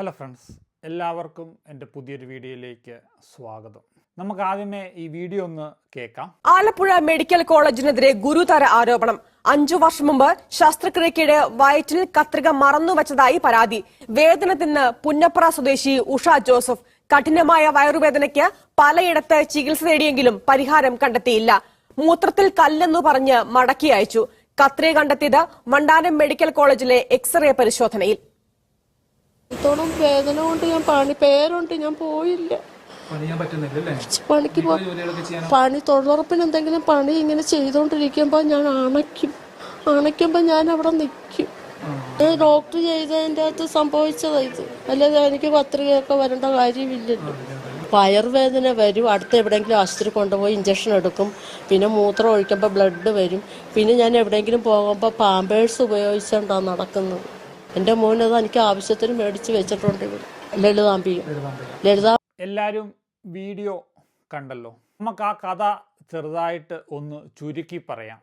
Hello friends എല്ലാവർക്കും എന്റെ പുതിയൊരു വീഡിയോയിലേക്ക് സ്വാഗതം. നമുക്ക് ആദ്യമേ ഈ വീഡിയോ ഒന്ന് കേൾക്കാം. ആലപ്പുഴ മെഡിക്കൽ കോളേജിനെതിരെ ഗുരുതര ആരോപണം. അഞ്ചു വർഷം മുമ്പ് ശസ്ത്രക്രിയക്കിടെ വയറ്റിൽ കത്രിക മറന്നുവച്ചതായി പരാതി. വേദന പുന്നപ്ര സ്വദേശി ഉഷ ജോസഫ്. കഠിനമായ വയറുവേദനയ്ക്ക് പലയിടത്ത് ചികിത്സ തേടിയെങ്കിലും പരിഹാരം കണ്ടെത്തിയില്ല. മൂത്രത്തിൽ കല്ലെന്നു പറഞ്ഞ് മടക്കി അയച്ചു. കത്രിക കണ്ടെത്തിയത് മണ്ടാനം മെഡിക്കൽ കോളേജിലെ എക്സ്റേ പരിശോധനയിൽ. ഇത്തോളം വേദന കൊണ്ട് ഞാൻ പണി പേരുണ്ട് ഞാൻ പോയില്ല. പണിക്ക് പണി തൊഴിലുറപ്പിന് എന്തെങ്കിലും പണി ഇങ്ങനെ ചെയ്തുകൊണ്ടിരിക്കുമ്പോൾ ഞാൻ അണയ്ക്കും. അണയ്ക്കുമ്പോൾ ഞാൻ അവിടെ നിൽക്കും ഡോക്ടർ ചെയ്തതിന്റെ അകത്ത് സംഭവിച്ചതാ ഇത്. അല്ലാതെ എനിക്ക് പത്രികയൊക്കെ വരേണ്ട കാര്യമില്ലല്ലോ. വയറുവേദന വരും. അടുത്ത് എവിടെയെങ്കിലും ആശുപത്രി കൊണ്ടുപോയി ഇഞ്ചക്ഷൻ എടുക്കും. പിന്നെ മൂത്രം ഒഴിക്കുമ്പോൾ ബ്ലഡ് വരും. പിന്നെ ഞാൻ എവിടെയെങ്കിലും പോകുമ്പോൾ പാമ്പേഴ്സ് ഉപയോഗിച്ചുകൊണ്ടാണ് നടക്കുന്നത്. എന്റെ മോനത് എനിക്ക് ആവശ്യത്തിന് മേടിച്ച് വെച്ചിട്ടുണ്ട് ഇവിടെ. ലളിതാംബിയും ലളിതാ എല്ലാവരും വീഡിയോ കണ്ടല്ലോ. നമുക്ക് ആ കഥ ചെറുതായിട്ട് ഒന്ന് ചുരുക്കി പറയാം.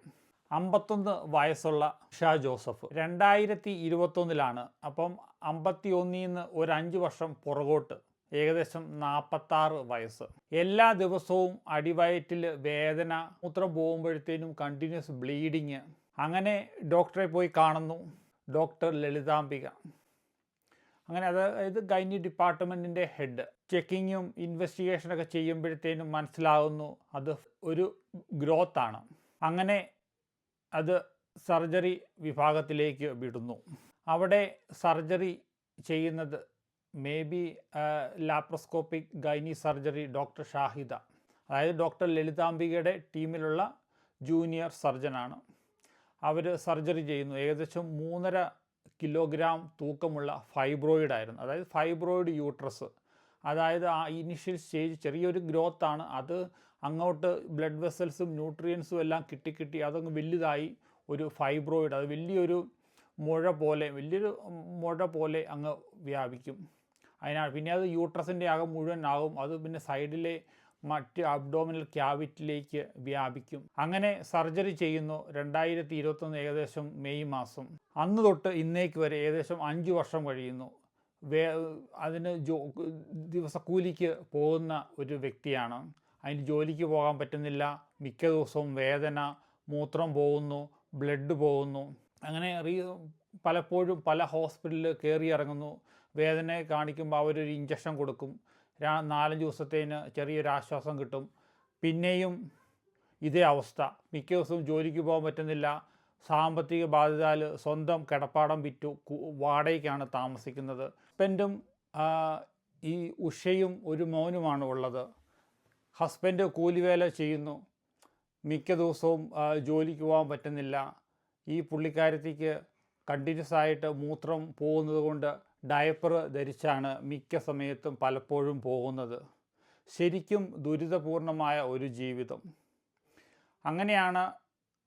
അമ്പത്തൊന്ന് വയസ്സുള്ള ഷാ ജോസഫ് രണ്ടായിരത്തി ഇരുപത്തൊന്നിലാണ്. അപ്പം അമ്പത്തി ഒന്നിൽ നിന്ന് ഒരു അഞ്ച് വർഷം പുറകോട്ട്. ഏകദേശം നാൽപ്പത്താറ് വയസ്സ്. എല്ലാ ദിവസവും അടിവയറ്റിൽ വേദന മൂത്രം പോകുമ്പോഴത്തേനും കണ്ടിന്യൂസ് ബ്ലീഡിങ് അങ്ങനെ ഡോക്ടറെ പോയി കാണുന്നു. ഡോക്ടർ ലളിതാംബിക. അങ്ങനെ അത് ഇത് ഗൈനി ഡിപ്പാർട്ട്മെന്റിന്റെ ഹെഡ്. ചെക്കിങ്ങും ഇൻവെസ്റ്റിഗേഷനൊക്കെ ചെയ്യുമ്പോഴത്തേനും മനസ്സിലാവുന്നു അത് ഒരു ഗ്രോത്താണ്. അങ്ങനെ അത് സർജറി വിഭാഗത്തിലേക്ക് വിടുന്നു. അവിടെ സർജറി ചെയ്യുന്നത് maybe laparoscopic gynae surgery doctor Shahida. അതായത് ഡോക്ടർ ലളിതാംബികയുടെ ടീമിലുള്ള ജൂനിയർ സർജനാണ്. അവർ സർജറി ചെയ്യുന്നു. ഏകദേശം മൂന്നര കിലോഗ്രാം തൂക്കമുള്ള ഫൈബ്രോയിഡ് ആയിരുന്നു. അതായത് ഫൈബ്രോയിഡ് യൂട്രസ് അതായത് ആ ഇനിഷ്യൽ സ്റ്റേജ് ചെറിയൊരു ഗ്രോത്ത് ആണ്. അത് അങ്ങോട്ട് ബ്ലഡ് വെസൽസും ന്യൂട്രിയൻസും എല്ലാം കിട്ടി കിട്ടി അതങ്ങ് വലുതായി ഒരു ഫൈബ്രോയിഡ് അത് വലിയൊരു മുഴ പോലെ വലിയൊരു മുഴ പോലെ അങ്ങ് വ്യാപിക്കും. അതിനാണ് പിന്നെ അത് യൂട്രസിന്റെ ആകെ മുഴുവൻ ആകും. അത് പിന്നെ സൈഡിലെ മറ്റ് അബ്ഡോമിനൽ ക്യാവിറ്റിലേക്ക് വ്യാപിക്കും. അങ്ങനെ സർജറി ചെയ്യുന്നു രണ്ടായിരത്തി ഇരുപത്തൊന്ന് ഏകദേശം മെയ് മാസം. അന്ന് തൊട്ട് ഇന്നേക്ക് വരെ ഏകദേശം അഞ്ച് വർഷം കഴിയുന്നു. വേ അതിന് ജോ ദിവസക്കൂലിക്ക് പോകുന്ന ഒരു വ്യക്തിയാണ്. അതിന് ജോലിക്ക് പോകാൻ പറ്റുന്നില്ല. മിക്ക ദിവസവും വേദന മൂത്രം പോകുന്നു ബ്ലഡ് പോകുന്നു. അങ്ങനെ റീ പലപ്പോഴും പല ഹോസ്പിറ്റലിൽ കയറി ഇറങ്ങുന്നു. വേദനയെ കാണിക്കുമ്പോൾ അവരൊരു ഇഞ്ചക്ഷൻ കൊടുക്കും. നാലഞ്ച് ദിവസത്തേന് ചെറിയൊരു ആശ്വാസം കിട്ടും. പിന്നെയും ഇതേ അവസ്ഥ. മിക്ക ദിവസവും ജോലിക്ക് പോകാൻ പറ്റുന്നില്ല. സാമ്പത്തിക ബാധ്യതയാൽ സ്വന്തം കിടപ്പാടം വിറ്റു വാടകയ്ക്കാണ് താമസിക്കുന്നത്. ഹസ്ബൻഡും ഈ ഉഷയും ഒരു മോനുമാണ് ഉള്ളത്. ഹസ്ബൻഡ് കൂലിവേല ചെയ്യുന്നു. മിക്ക ദിവസവും ജോലിക്ക് പോകാൻ പറ്റുന്നില്ല. ഈ പുള്ളിക്കാരത്തിക്ക് കണ്ടിന്യൂസ് ആയിട്ട് മൂത്രം പോകുന്നത് കൊണ്ട് ഡയപ്പർ ധരിച്ചാണ് മിക്ക സമയത്തും പലപ്പോഴും പോകുന്നത്. ശരിക്കും ദുരിതപൂർണമായ ഒരു ജീവിതം. അങ്ങനെയാണ്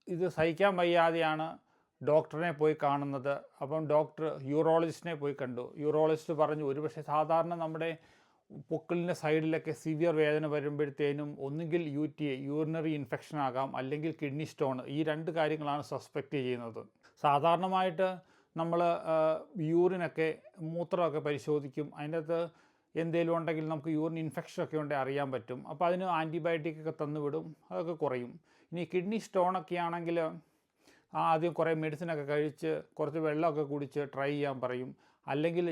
ഇത് സഹിക്കാൻ വയ്യാതെയാണ് ഡോക്ടറിനെ പോയി കാണുന്നത്. അപ്പം ഡോക്ടർ യൂറോളജിസ്റ്റിനെ പോയി കണ്ടു. യൂറോളജിസ്റ്റ് പറഞ്ഞു ഒരുപക്ഷെ സാധാരണ നമ്മുടെ പൊക്കിളിന്റെ സൈഡിലൊക്കെ സിവിയർ വേദന വരുമ്പോഴത്തേനും ഒന്നുകിൽ U T I urinary infection ആകാം അല്ലെങ്കിൽ കിഡ്നി സ്റ്റോൺ ഈ രണ്ട് കാര്യങ്ങളാണ് സസ്പെക്റ്റ് ചെയ്യുന്നത്. സാധാരണമായിട്ട് നമ്മൾ യൂറിനൊക്കെ മൂത്രമൊക്കെ പരിശോധിക്കും. അതിന്റെ അകത്ത് എന്തെങ്കിലും ഉണ്ടെങ്കിൽ നമുക്ക് യൂറിൻ ഇൻഫെക്ഷൻ ഒക്കെ ഉണ്ടെങ്കിൽ അറിയാൻ പറ്റും. അപ്പോൾ അതിന് ആന്റിബയോട്ടിക് ഒക്കെ തന്നുവിടും അതൊക്കെ കുറയും. ഇനി കിഡ്നി സ്റ്റോണൊക്കെ ആണെങ്കിൽ ആദ്യം കുറേ മെഡിസിനൊക്കെ കഴിച്ച് കുറച്ച് വെള്ളമൊക്കെ കുടിച്ച് ട്രൈ ചെയ്യാൻ പറയും. അല്ലെങ്കിൽ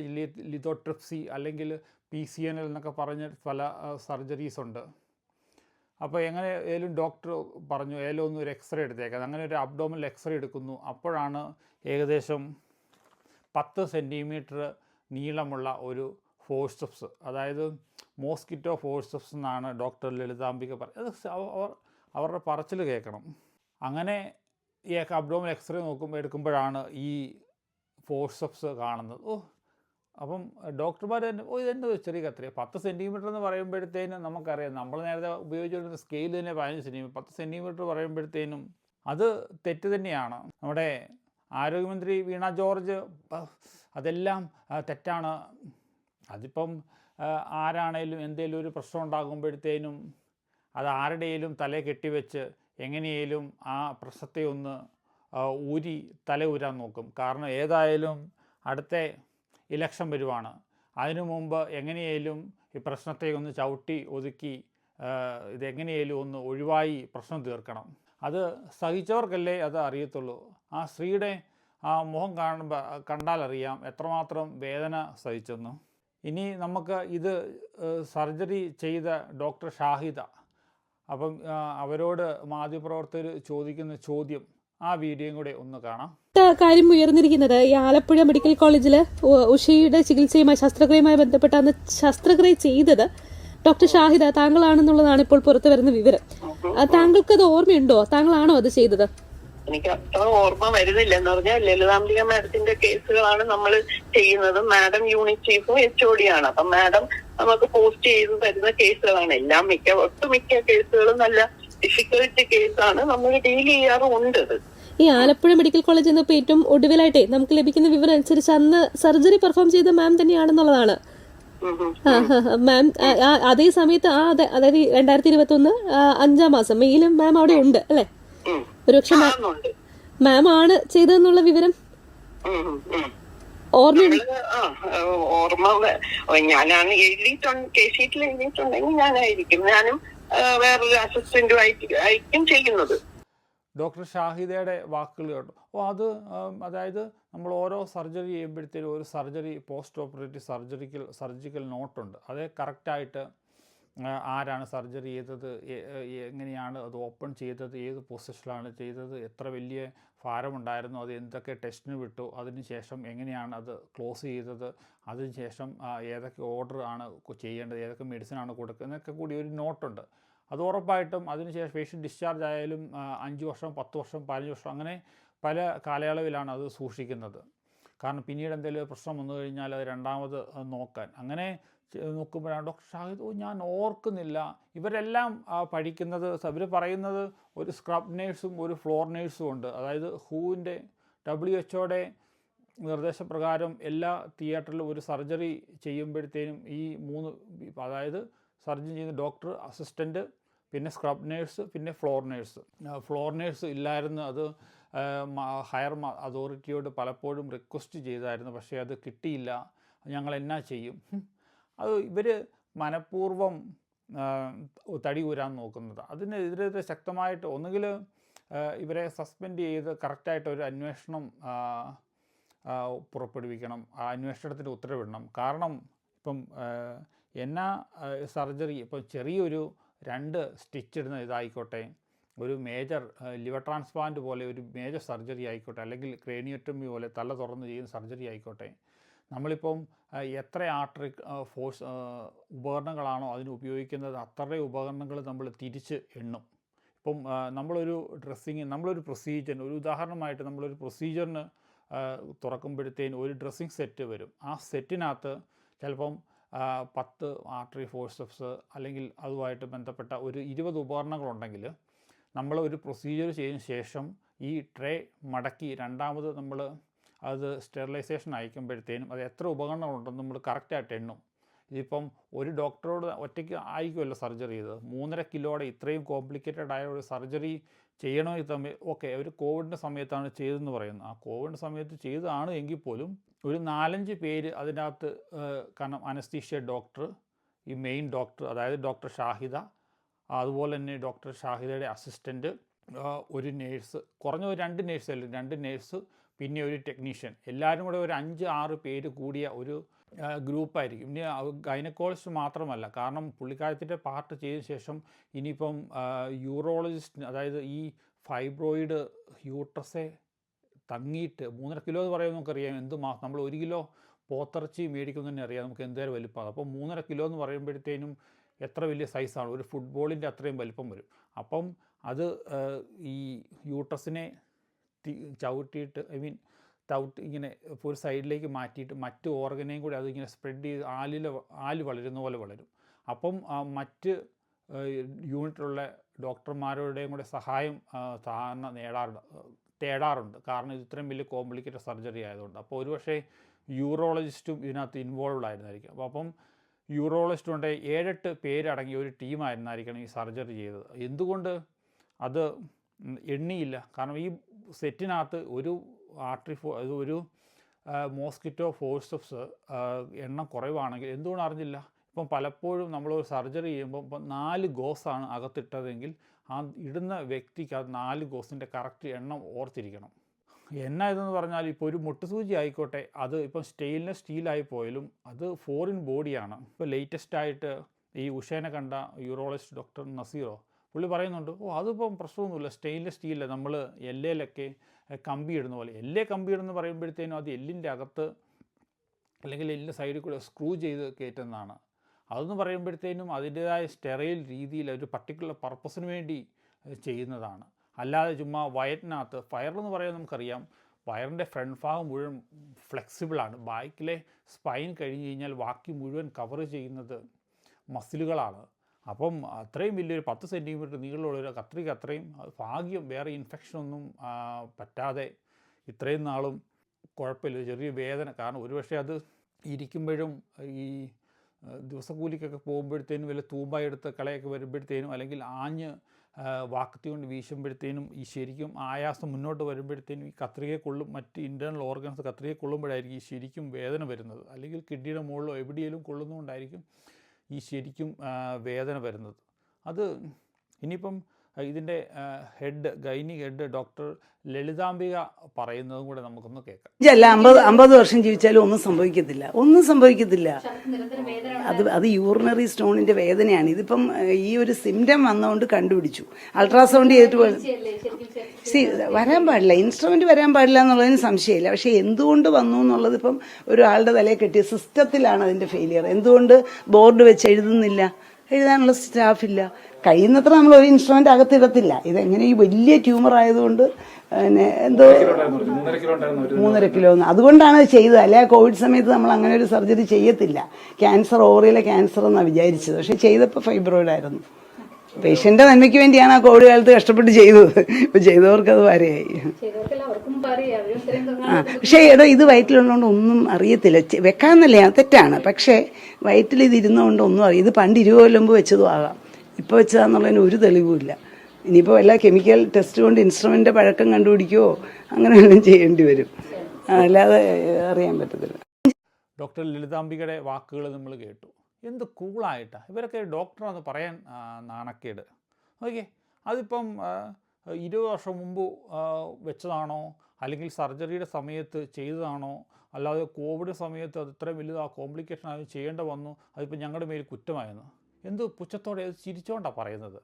ലിതോട്രിപ്സി അല്ലെങ്കിൽ പി സി എൻ എൽ എന്നൊക്കെ പറഞ്ഞ പല സർജറീസ് ഉണ്ട്. അപ്പോൾ എങ്ങനെ ഏലും ഡോക്ടർ പറഞ്ഞു ഏലോ ഒന്ന് ഒരു എക്സ്റേ എടുത്തേക്കാം. അങ്ങനെ ഒരു അബ്ഡോമിനൽ എക്സ്റേ എടുക്കുന്നു. അപ്പോഴാണ് ഏകദേശം പത്ത് സെന്റിമീറ്റർ നീളമുള്ള ഒരു ഫോഴ്സപ്സ് അതായത് മോസ്കിറ്റോ ഫോഴ്സപ്സ് എന്നാണ് ഡോക്ടർ ലളിതാംബിക പറയുന്നത് അവർ അവരുടെ പറച്ചിൽ കേൾക്കണം. അങ്ങനെ ഈ അബ്ഡോമൽ എക്സ്റേ നോക്കുമ്പോൾ എടുക്കുമ്പോഴാണ് ഈ ഫോഴ്സപ്സ് കാണുന്നത്. ഓ അപ്പം ഡോക്ടർമാർ തന്നെ ഓ ഇതെന്ത് ചെറിയ കത്രിക. പത്ത് സെന്റിമീറ്റർ എന്ന് പറയുമ്പോഴത്തേനും നമുക്കറിയാം നമ്മൾ നേരത്തെ ഉപയോഗിച്ചുകൊണ്ടിരുന്ന സ്കെയിൽ തന്നെ പതിനഞ്ച് സെന്റിമീറ്റർ പത്ത് സെന്റിമീറ്റർ പറയുമ്പോഴത്തേനും അത് തെറ്റ് തന്നെയാണ്. നമ്മുടെ ആരോഗ്യമന്ത്രി വീണ ജോർജ് അതെല്ലാം തെറ്റാണ്. അതിപ്പം ആരാണേലും എന്തെങ്കിലും ഒരു പ്രശ്നം ഉണ്ടാകുമ്പോഴത്തേനും അത് ആരുടെയും തല കെട്ടിവെച്ച് എങ്ങനെയും ആ പ്രശ്നത്തെ ഒന്ന് ഊരി തല ഊരാൻ നോക്കും. കാരണം ഏതായാലും അടുത്ത ഇലക്ഷൻ വരുവാണ്. അതിനു മുമ്പ് എങ്ങനെയേലും ഈ പ്രശ്നത്തെ ഒന്ന് ചവിട്ടി ഒതുക്കി ഇതെങ്ങനെയേലും ഒന്ന് ഒഴിവായി പ്രശ്നം തീർക്കണം. അത് സഹിച്ചവർക്കല്ലേ അത് അറിയത്തുള്ളൂ. ആ സ്ത്രീയുടെ ആ മുഖം കാണുമ്പോൾ കണ്ടാലറിയാം എത്രമാത്രം വേദന സഹിച്ചെന്ന്. ഇനി നമുക്ക് ഇത് സർജറി ചെയ്ത ഡോക്ടർ ഷാഹിദ അപ്പം അവരോട് മാധ്യമപ്രവർത്തകർ ചോദിക്കുന്ന ചോദ്യം ആ വീഡിയോയും കൂടെ ഒന്ന് കാണാം. കാര്യം ഉയർന്നിരിക്കുന്നത് ഈ ആലപ്പുഴ മെഡിക്കൽ കോളേജിൽ ഉഷയുടെ ചികിത്സയുമായി ശസ്ത്രക്രിയയുമായി ബന്ധപ്പെട്ടാണ് അന്ന് ശസ്ത്രക്രിയ ചെയ്തത് ഡോക്ടർ ഷാഹിദ. താങ്കളാണെന്നുള്ളതാണ് ഇപ്പോൾ പുറത്തു വരുന്ന വിവരം. താങ്കൾക്കത് താങ്കൾക്ക് അത് ഓർമ്മയുണ്ടോ? താങ്കളാണോ അത് ചെയ്തത്? എനിക്ക് അത്ര ഓർമ്മ വരുന്നില്ല. എന്ന് പറഞ്ഞാൽ ലളിതാംബിക മാഡത്തിന്റെ കേസുകളാണ് നമ്മൾ ചെയ്യുന്നത്. മാഡം യൂണിറ്റ് ചീഫും എച്ച് ഒ ഡി ആണ്. അപ്പൊ മാഡം നമുക്ക് പോസ്റ്റ് ചെയ്ത് തരുന്ന കേസുകളാണ്. എല്ലാം മിക്ക ഒട്ടുമിക്ക കേസുകളും നല്ല ഡിഫിക്കൽട്ട് കേസാണ് നമ്മൾ ഡീൽ ചെയ്യാറുണ്ട്. ഈ ആലപ്പുഴ മെഡിക്കൽ കോളേജിൽ നിന്ന് ഇപ്പോൾ ഏറ്റവും ഒടുവിലായിട്ടേ നമുക്ക് ലഭിക്കുന്ന വിവരം അനുസരിച്ച് അന്ന് സർജറി പെർഫോം ചെയ്ത മാം തന്നെയാണെന്നുള്ളതാണ്. മാം അതേ സമയത്ത് ആ അതെ അതായത് രണ്ടായിരത്തി ഇരുപത്തി ഒന്ന് അഞ്ചാം മാസം മെയിലും മാം അവിടെ ഉണ്ട് അല്ലേ. ഒരുപക്ഷെ മാം ആണ് ചെയ്തതെന്നുള്ള വിവരം? ഓർമ്മ വ- ഞാനാണ് എഴുതിയിട്ടുണ്ട് കേസീറ്റിൽ എഴുതിയിട്ടുണ്ടെങ്കിൽ ഞാനായിരിക്കും. ഞാനും വേറൊരു അസിസ്റ്റന്റും ആയിരിക്കും ചെയ്യുന്നത്. ഡോക്ടർ ഷാഹിദയുടെ വാക്കുകൾ കേട്ടു. അപ്പോൾ അത് അതായത് നമ്മൾ ഓരോ സർജറി ചെയ്യുമ്പോഴത്തേക്കും ഒരു surgery post operative surgical surgical നോട്ടുണ്ട്. അത് കറക്റ്റായിട്ട് ആരാണ് സർജറി ചെയ്തത്? എങ്ങനെയാണ് അത് ഓപ്പൺ ചെയ്തത്? ഏത് പൊസിഷനിലാണ് ചെയ്തത്? എത്ര വലിയ ഭാരമുണ്ടായിരുന്നു? അത് എന്തൊക്കെ ടെസ്റ്റിന് വിട്ടു? അതിനുശേഷം എങ്ങനെയാണ് അത് ക്ലോസ് ചെയ്തത്? അതിനുശേഷം ശേഷം ഏതൊക്കെ ഓർഡർ ആണ് ചെയ്യേണ്ടത്? ഏതൊക്കെ മെഡിസിൻ ആണ് കൊടുക്കുന്നത് എന്നൊക്കെ കൂടി ഒരു നോട്ടുണ്ട്. അത് ഉറപ്പായിട്ടും അതിനുശേഷം പേഷ്യന്റ് ഡിസ്ചാർജ് ആയാലും അഞ്ച് വർഷം പത്ത് വർഷം പതിനഞ്ച് വർഷം അങ്ങനെ പല കാലയളവിലാണ് അത് സൂക്ഷിക്കുന്നത്. കാരണം പിന്നീട് എന്തെങ്കിലും പ്രശ്നം വന്നു കഴിഞ്ഞാൽ അത് രണ്ടാമത് നോക്കാൻ. അങ്ങനെ നോക്കുമ്പോഴാണ്. ഡോക്ടർ ഷാഹിദ് ഓ ഞാൻ ഓർക്കുന്നില്ല. ഇവരെല്ലാം പഠിക്കുന്നത് ഇവർ പറയുന്നത് ഒരു സ്ക്രബ് നേഴ്സും ഒരു ഫ്ലോർ നേഴ്സും ഉണ്ട്. അതായത് ഹൂവിന്റെ ഡബ്ല്യു എച്ച്ഒയുടെ നിർദ്ദേശപ്രകാരം എല്ലാ തിയേറ്ററിലും ഒരു സർജറി ചെയ്യുമ്പോഴത്തേനും ഈ മൂന്ന് അതായത് സർജൻ ചെയ്യുന്ന ഡോക്ടർ അസിസ്റ്റന്റ് പിന്നെ സ്ക്രബ് നേഴ്സ് പിന്നെ ഫ്ലോർ നേഴ്സ് ഫ്ലോർ നേഴ്സ് ഇല്ലായിരുന്നു. അത് ഹയർ അതോറിറ്റിയോട് പലപ്പോഴും റിക്വസ്റ്റ് ചെയ്തായിരുന്നു. പക്ഷേ അത് കിട്ടിയില്ല. ഞങ്ങൾ എന്നാ ചെയ്യും. അത് ഇവർ മനഃപൂർവം തടി ഊരാൻ നോക്കുന്നത്. അതിനെതിരെ ശക്തമായിട്ട് ഒന്നുകിൽ ഇവരെ സസ്പെൻഡ് ചെയ്ത് കറക്റ്റായിട്ട് ഒരു അന്വേഷണം പുറപ്പെടുവിക്കണം ആ അന്വേഷണത്തിന് ഉത്തരവിടണം. കാരണം ഇപ്പം എന്നാ സർജറി ഇപ്പം ചെറിയൊരു രണ്ട് സ്റ്റിച്ച് ഇടുന്ന ഇതായിക്കോട്ടെ ഒരു മേജർ ലിവർ ട്രാൻസ്പ്ലാന്റ് പോലെ ഒരു മേജർ സർജറി ആയിക്കോട്ടെ അല്ലെങ്കിൽ ക്രേനിയോട്ടമി പോലെ തല തുറന്ന് ചെയ്യുന്ന സർജറി ആയിക്കോട്ടെ നമ്മളിപ്പം എത്ര ആർട്ടറി ഫോഴ്സ് ഉപകരണങ്ങളാണോ അതിന് ഉപയോഗിക്കുന്നത് അത്രയും ഉപകരണങ്ങൾ നമ്മൾ തിരിച്ച് എണ്ണും. ഇപ്പം നമ്മളൊരു ഡ്രസ്സിങ് നമ്മളൊരു പ്രൊസീജിയർ ഒരു ഉദാഹരണമായിട്ട് നമ്മളൊരു പ്രൊസീജിയറിന് തുറക്കുമ്പോഴത്തേന് ഒരു ഡ്രസ്സിങ് സെറ്റ് വരും. ആ സെറ്റിനകത്ത് ചിലപ്പം പത്ത് ആർട്ടറി ഫോഴ്സപ്സ് അല്ലെങ്കിൽ അതുമായിട്ട് ബന്ധപ്പെട്ട ഒരു ഇരുപത് ഉപകരണങ്ങളുണ്ടെങ്കിൽ നമ്മൾ ഒരു പ്രൊസീജിയർ ചെയ്തതിന് ശേഷം ഈ ട്രേ മടക്കി രണ്ടാമത് നമ്മൾ അത് സ്റ്റെറിലൈസേഷൻ അയക്കുമ്പോഴത്തേനും അത് എത്ര ഉപകരണങ്ങളുണ്ടെന്ന് നമ്മൾ കറക്റ്റായിട്ട് എണ്ണും. ഇതിപ്പം ഒരു ഡോക്ടറോട് ഒറ്റയ്ക്ക് ആയിരിക്കുമല്ലോ സർജറി ചെയ്തത്. മൂന്നര കിലോയുടെ ഇത്രയും കോംപ്ലിക്കേറ്റഡ് ആയ ഒരു സർജറി ചെയ്യണമെങ്കിൽ തമ്മിൽ ഓക്കെ ഒരു കോവിഡിന്റെ സമയത്താണ് ചെയ്തതെന്ന് പറയുന്നത്. ആ കോവിഡിന്റെ സമയത്ത് ചെയ്തതാണ് എങ്കിൽ പോലും ഒരു നാലഞ്ച് പേര് അതിനകത്ത് കാരണം അനസ്തീഷ്യ ഡോക്ടർ ഈ മെയിൻ ഡോക്ടർ അതായത് ഡോക്ടർ ഷാഹിദ അതുപോലെ തന്നെ ഡോക്ടർ ഷാഹിദയുടെ അസിസ്റ്റന്റ് ഒരു നേഴ്സ് കുറഞ്ഞ രണ്ട് നേഴ്സ് അല്ലേ? രണ്ട് നേഴ്സ് പിന്നെ ഒരു ടെക്നീഷ്യൻ എല്ലാവരും കൂടെ ഒരു അഞ്ച് ആറ് പേര് കൂടിയ ഒരു ഗ്രൂപ്പായിരിക്കും ഇനി ഗൈനക്കോളജിസ്റ്റ് മാത്രമല്ല. കാരണം പുള്ളിക്കാരത്തിന്റെ പാർട്ട് ചെയ്ത ശേഷം ഇനിയിപ്പം യൂറോളജിസ്റ്റ് അതായത് ഈ ഫൈബ്രോയിഡ് യൂട്രസെ തങ്ങിയിട്ട് മൂന്നര കിലോ എന്ന് പറയുമ്പോൾ നമുക്കറിയാം എന്ത് മാസം നമ്മൾ ഒരു കിലോ പോത്തിറച്ചി മേടിക്കുന്നു തന്നെ അറിയാം. നമുക്ക് എന്തേരം വലിപ്പമാണ് അപ്പോൾ മൂന്നര കിലോ എന്ന് പറയുമ്പോഴത്തേനും എത്ര വലിയ സൈസാണ് ഒരു ഫുട്ബോളിന്റെ അത്രയും വലിപ്പം വരും. അപ്പം അത് ഈ യൂട്രസിനെ ചവിട്ടിയിട്ട് ഐ മീൻ തവിട്ട് ഇങ്ങനെ ഒരു സൈഡിലേക്ക് മാറ്റിയിട്ട് മറ്റ് ഓർഗനെയും കൂടി അതിങ്ങനെ സ്പ്രെഡ് ചെയ്ത് ആലിൽ ആൽ വളരുന്ന പോലെ വളരും. അപ്പം മറ്റ് യൂണിറ്റിലുള്ള ഡോക്ടർമാരുടെയും കൂടെ സഹായം സാധാരണ നേടാറുണ്ട് തേടാറുണ്ട്. കാരണം ഇത് ഇത്രയും വലിയ കോംപ്ലിക്കേറ്റഡ് സർജറി ആയതുകൊണ്ട്. അപ്പോൾ ഒരുപക്ഷെ യൂറോളജിസ്റ്റും ഇതിനകത്ത് ഇൻവോൾവ് ആയിരുന്നായിരിക്കും. അപ്പോൾ അപ്പം യൂറോളജിസ്റ്റ് കൊണ്ട് ഏഴെട്ട് പേരടങ്ങിയ ഒരു ടീമായിരുന്നായിരിക്കണം ഈ സർജറി ചെയ്തത്. എന്തുകൊണ്ട് അത് എണ്ണിയില്ല. കാരണം ഈ സെറ്റിനകത്ത് ഒരു ആർട്ടറി ഫോ അത് ഒരു മോസ്കിറ്റോ ഫോഴ്സപ്സ് എണ്ണം കുറവാണെങ്കിൽ എന്തുകൊണ്ട് അറിഞ്ഞില്ല? ഇപ്പം പലപ്പോഴും നമ്മൾ ഒരു സർജറി ചെയ്യുമ്പോൾ ഇപ്പം നാല് ഗോസാണ് അകത്തിട്ടതെങ്കിൽ ആ ഇടുന്ന വ്യക്തിക്ക് അത് നാല് ഗോസിന്റെ കറക്റ്റ് എണ്ണം ഓർത്തിരിക്കണം. എന്നാ ഇതെന്ന് പറഞ്ഞാൽ ഇപ്പോൾ ഒരു മുട്ടുസൂചി ആയിക്കോട്ടെ അത് ഇപ്പം സ്റ്റെയിൻലെസ് സ്റ്റീലായി പോയാലും അത് ഫോറിൻ ബോഡിയാണ്. ഇപ്പോൾ ലേറ്റസ്റ്റ് ആയിട്ട് ഈ ഉഷേനെ കണ്ട യൂറോളജിസ്റ്റ് ഡോക്ടർ നസീറോ പുള്ളി പറയുന്നുണ്ട് ഓ അതിപ്പം പ്രശ്നമൊന്നുമില്ല. സ്റ്റെയിൻലെസ് സ്റ്റീലിൽ നമ്മൾ എല്ലയിലൊക്കെ കമ്പി ഇടുന്ന പോലെ. എല്ലേ കമ്പി ഇടുന്ന പറയുമ്പോഴത്തേനും അത് എല്ലിന്റെ അകത്ത് അല്ലെങ്കിൽ എല്ലിന്റെ സൈഡിൽ കൂടെ സ്ക്രൂ ചെയ്ത് കയറ്റുന്നതാണ്. അതെന്ന് പറയുമ്പോഴത്തേനും അതിന്റേതായ സ്റ്റെറൈൽ രീതിയിൽ ഒരു പർട്ടിക്കുലർ പർപ്പസിന് വേണ്ടി ചെയ്യുന്നതാണ്. അല്ലാതെ ചുമ്മാ വയറ്റിനകത്ത് ഫയറെന്ന് പറയാൻ നമുക്കറിയാം. വയറിന്റെ ഫ്രണ്ട് ഭാഗം മുഴുവൻ ഫ്ലെക്സിബിളാണ് ബാക്കിലെ സ്പൈൻ കഴിഞ്ഞ് കഴിഞ്ഞാൽ ബാക്കി മുഴുവൻ കവർ ചെയ്യുന്നത് മസിലുകളാണ് അപ്പം അത്രയും വലിയൊരു പത്ത് സെന്റിമീറ്റർ നീളമുള്ള ഒരു കത്രിക അത്രയും ഭാഗ്യം വേറെ ഇൻഫെക്ഷനൊന്നും പറ്റാതെ ഇത്രയും നാളും കുഴപ്പമില്ല. ചെറിയ വേദന. കാരണം ഒരുപക്ഷെ അത് ഇരിക്കുമ്പോഴും ഈ ദിവസക്കൂലിക്കൊക്കെ പോകുമ്പോഴത്തേനും വല്ല തൂമ്പായെടുത്ത് കളയൊക്കെ വരുമ്പോഴത്തേനും അല്ലെങ്കിൽ ആഞ്ഞ് വാക്കത്തി കൊണ്ട് വീശുമ്പോഴത്തേനും ഈ ശരിക്കും ആയാസം മുന്നോട്ട് വരുമ്പോഴത്തേനും ഈ കത്രികയെ കൊള്ളും മറ്റ് ഇന്റേർണൽ ഓർഗൻസ് കത്രികയെ കൊള്ളുമ്പോഴായിരിക്കും ഈ ശരിക്കും വേദന വരുന്നത്. അല്ലെങ്കിൽ കിഡ്നിയുടെ മുകളിലോ എവിടെയെങ്കിലും കൊള്ളുന്നതുകൊണ്ടായിരിക്കും ഈ ശരിക്കും വേദന വരുന്നത്. അത് ഇനിയിപ്പം ഇതിന്റെ head gynae head doctor Lalithambika പറയുന്നതും കൂടെ നമുക്കൊന്ന് കേൾക്കാം. അല്ല അമ്പത് അമ്പത് വർഷം ജീവിച്ചാലും ഒന്നും സംഭവിക്കത്തില്ല. ഒന്നും സംഭവിക്കത്തില്ല. അത് അത് യൂറിനറി സ്റ്റോണിന്റെ വേദനയാണ്. ഇതിപ്പം ഈ ഒരു സിംറ്റം വന്നുകൊണ്ട് കണ്ടുപിടിച്ചു. അൾട്രാസൗണ്ട് ചെയ്തിട്ട് സി വരാൻ പാടില്ല. ഇൻസ്ട്രുമെന്റ് വരാൻ പാടില്ല എന്നുള്ളതിന് സംശയമില്ല. പക്ഷെ എന്തുകൊണ്ട് വന്നു എന്നുള്ളത് ഇപ്പം ഒരാളുടെ തലയെ കെട്ടിയ സിസ്റ്റത്തിലാണ് അതിന്റെ ഫെയിലിയർ എന്തുകൊണ്ട് ബോർഡ് വെച്ച് എഴുതുന്നില്ല? എഴുതാനുള്ള സ്റ്റാഫില്ല കഴിയുന്നത്ര നമ്മൾ ഒരു ഇൻസ്ട്രുമെന്റ് അകത്തിടത്തില്ല. ഇതെങ്ങനെ ഈ വലിയ ട്യൂമർ ആയതുകൊണ്ട് പിന്നെ എന്തോ മൂന്നര കിലോ ഒന്ന് അതുകൊണ്ടാണ് അത് ചെയ്തത്. അല്ലെ കോവിഡ് സമയത്ത് നമ്മൾ അങ്ങനെ ഒരു സർജറി ചെയ്യത്തില്ല. ക്യാൻസർ ഓവറിയിലെ ക്യാൻസർ എന്നാണ് വിചാരിച്ചത്. പക്ഷെ ചെയ്തപ്പോൾ ഫൈബ്രോയിഡ് ആയിരുന്നു. പേഷ്യന്റെ നന്മയ്ക്ക് വേണ്ടിയാണ് ആ കോവിഡ് കാലത്ത് കഷ്ടപ്പെട്ട് ചെയ്തത്. ഇപ്പൊ ചെയ്തവർക്ക് അത് വരെയായി. ആ പക്ഷേ ഏതോ ഇത് വയറ്റിലുള്ളതുകൊണ്ട് ഒന്നും അറിയത്തില്ല. വെക്കാന്നല്ലേ തെറ്റാണ്. പക്ഷേ വയറ്റിൽ ഇത് ഇരുന്നുകൊണ്ട് ഒന്നും അറിയാം ഇത് പണ്ട് ഇരുപത് കൊല്ലം മുമ്പ് വെച്ചതും ആകാം. ഇപ്പോൾ വെച്ചതാന്നുള്ളതിന് ഒരു തെളിവുമില്ല. ഇനിയിപ്പോൾ വല്ല കെമിക്കൽ ടെസ്റ്റ് കൊണ്ട് ഇൻസ്ട്രുമെന്റ് പഴക്കം കണ്ടുപിടിക്കുമോ അങ്ങനെ വല്ലതും ചെയ്യേണ്ടി വരും. അല്ലാതെ അറിയാൻ പറ്റത്തില്ല. ഡോക്ടർ ലളിതാംബികയുടെ വാക്കുകൾ നമ്മൾ കേട്ടു. എന്ത് കൂളായിട്ടാണ് ഇവരൊക്കെ ഡോക്ടറാന്ന് പറയാൻ നാണക്കേട്. ഓക്കെ അതിപ്പം ഇരുപത് വർഷം മുമ്പ് വെച്ചതാണോ? അല്ലെങ്കിൽ സർജറിയുടെ സമയത്ത് ചെയ്തതാണോ? അല്ലാതെ കോവിഡ് സമയത്ത് അത് ഇത്രയും വലുത് ആ കോംപ്ലിക്കേഷൻ അത് ചെയ്യേണ്ട വന്നു അതിപ്പോൾ ഞങ്ങളുടെ മേൽ കുറ്റമായിരുന്നു എന്ത് പുച്ഛത്തോടെ അത് ചിരിച്ചുകൊണ്ടാണ് പറയുന്നത്?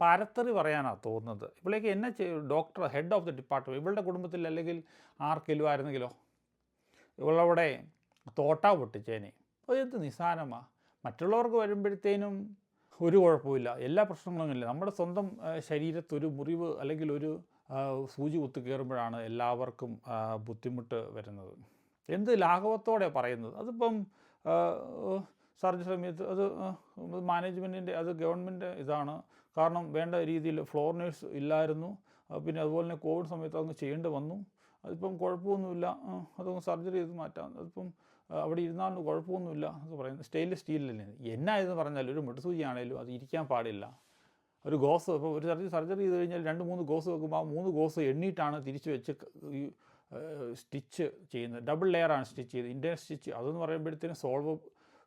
പരത്തറി പറയാനാണ് തോന്നുന്നത്. ഇവിടേക്ക് എന്നെ doctor head of the department ഇവളുടെ കുടുംബത്തിൽ അല്ലെങ്കിൽ ആർക്കെങ്കിലും ആയിരുന്നെങ്കിലോ? ഇവളവിടെ തോട്ടാ പൊട്ടിച്ചേനെ. എന്ത് നിസ്സാരമാണ് മറ്റുള്ളവർക്ക് വരുമ്പോഴത്തേനും ഒരു കുഴപ്പമില്ല എല്ലാ പ്രശ്നങ്ങളും ഇല്ല. നമ്മുടെ സ്വന്തം ശരീരത്തൊരു മുറിവ് അല്ലെങ്കിൽ ഒരു സൂചി കുത്തു കയറുമ്പോഴാണ് എല്ലാവർക്കും ബുദ്ധിമുട്ട് വരുന്നത്. എന്ത് ലാഘവത്തോടെ പറയുന്നത്? അതിപ്പം സർജറി സമയത്ത് അത് മാനേജ്മെന്റിന്റെ അത് ഗവൺമെന്റ് ഇതാണ്. കാരണം വേണ്ട രീതിയിൽ ഫ്ലോർ നേഴ്സ് ഇല്ലായിരുന്നു. പിന്നെ അതുപോലെ തന്നെ കോവിഡ് സമയത്ത് അതൊന്ന് ചെയ്യേണ്ടി വന്നു. അതിപ്പം കുഴപ്പമൊന്നുമില്ല. അതൊന്ന് സർജറി ചെയ്ത് മാറ്റാം. അതിപ്പം അവിടെ ഇരുന്നാലും കുഴപ്പമൊന്നുമില്ല എന്ന് പറയുന്നത്. സ്റ്റെയിൻലെസ് സ്റ്റീലിലല്ലേ? എന്നാ എന്ന് പറഞ്ഞാൽ ഒരു മുട്ടുസൂചിയാണേലും അത് ഇരിക്കാൻ പാടില്ല. ഒരു ഗോസ് ഇപ്പോൾ ഒരു സർജറി സർജറി ചെയ്ത് കഴിഞ്ഞാൽ രണ്ട് മൂന്ന് ഗോസ് വെക്കുമ്പോൾ ആ മൂന്ന് ഗോസ് എണ്ണീട്ടാണ് തിരിച്ച് വെച്ച് ഈ സ്റ്റിച്ച് ചെയ്യുന്നത്. ഡബിൾ ലെയറാണ് സ്റ്റിച്ച് ചെയ്ത് ഇന്ത്യൻ സ്റ്റിച്ച്. അതെന്ന് പറയുമ്പോഴത്തേനും സോൾവ്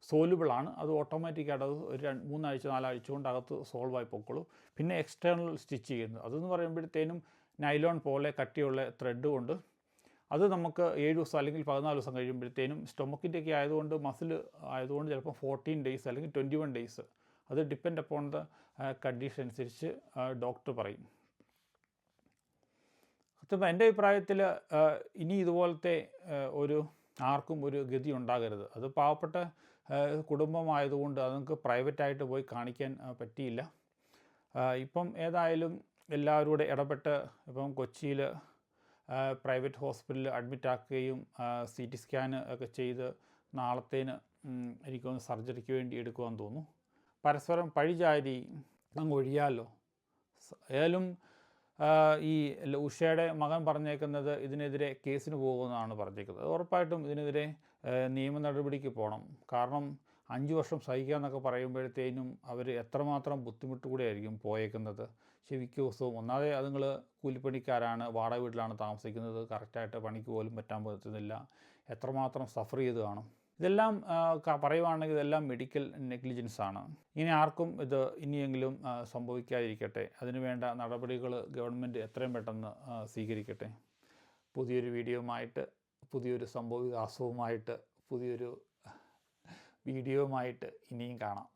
സോലുബിൾ ആണ് അത് ഓട്ടോമാറ്റിക്കായിട്ട് അത് ഒരു രണ്ട് മൂന്നാഴ്ച നാലാഴ്ച കൊണ്ട് അകത്ത് സോൾവ് ആയി പൊക്കോളും. പിന്നെ എക്സ്റ്റേണൽ സ്റ്റിച്ച് ചെയ്യുന്നത് അതെന്ന് പറയുമ്പോഴത്തേനും നൈലോൺ പോലെ കട്ടിയുള്ള ത്രെഡ് കൊണ്ട് അത് നമുക്ക് ഏഴ് ദിവസം അല്ലെങ്കിൽ പതിനാല് ദിവസം കഴിയുമ്പോഴത്തേനും സ്റ്റൊമക്കിന്റെ ഒക്കെ ആയതുകൊണ്ട് മസിൽ ആയതുകൊണ്ട് ചിലപ്പോൾ ഫോർട്ടീൻ ഡേയ്സ് അല്ലെങ്കിൽ ട്വന്റി വൺ ഡേയ്സ് അത് ഡിപ്പെൻഡ് അപ്പോൺ ദ കണ്ടീഷൻ അനുസരിച്ച് ഡോക്ടർ പറയും. സത്യം എന്റെ അഭിപ്രായത്തിൽ ഇനി ഇതുപോലത്തെ ഒരു ആർക്കും ഒരു ഗതി ഉണ്ടാകരുത്. അത് പാവപ്പെട്ട കുടുംബമായതുകൊണ്ട് അതുങ്ങൾക്ക് പ്രൈവറ്റായിട്ട് പോയി കാണിക്കാൻ പറ്റിയില്ല. ഇപ്പം ഏതായാലും എല്ലാവരും കൂടെ ഇടപെട്ട് ഇപ്പം കൊച്ചിയിൽ പ്രൈവറ്റ് ഹോസ്പിറ്റലിൽ അഡ്മിറ്റ് ആക്കുകയും സി ടി സ്കാൻ ഒക്കെ ചെയ്ത് നാളത്തേന് എനിക്കൊന്ന് സർജറിക്ക് വേണ്ടി എടുക്കുവാൻ തോന്നുന്നു. പരസ്പരം പഴിചാരി അങ്ങ് ഒഴിയാമല്ലോ ഏതായാലും ഈ ഉഷയുടെ മകൻ പറഞ്ഞേക്കുന്നത് ഇതിനെതിരെ കേസിന് പോകുമെന്നാണ് പറഞ്ഞേക്കുന്നത് ഉറപ്പായിട്ടും ഇതിനെതിരെ നിയമ നടപടിക്ക് പോകണം കാരണം അഞ്ച് വർഷം സഹിക്കുക എന്നൊക്കെ പറയുമ്പോഴത്തേനും അവർ എത്രമാത്രം ബുദ്ധിമുട്ട് ആയിരിക്കും പോയേക്കുന്നത്. ശരിക്കും ദിവസവും ഒന്നാതെ അതുങ്ങൾ കൂലിപ്പണിക്കാരാണ് വാടക വീട്ടിലാണ് താമസിക്കുന്നത്. കറക്റ്റായിട്ട് പണിക്ക് പോലും പറ്റാൻ പറ്റുന്നില്ല. എത്രമാത്രം സഫർ ചെയ്ത് കാണും. ഇതെല്ലാം പറയുവാണെങ്കിൽ ഇതെല്ലാം മെഡിക്കൽ നെഗ്ലിജൻസ് ആണ്. ഇനി ആർക്കും ഇത് ഇനിയെങ്കിലും സംഭവിക്കാതിരിക്കട്ടെ. അതിനുവേണ്ട നടപടികൾ ഗവൺമെന്റ് എത്രയും പെട്ടെന്ന് സ്വീകരിക്കട്ടെ. പുതിയൊരു വീഡിയോയുമായിട്ട് പുതിയൊരു സംഭവ വികാസവുമായിട്ട് പുതിയൊരു വീഡിയോയുമായിട്ട് ഇനിയും കാണാം.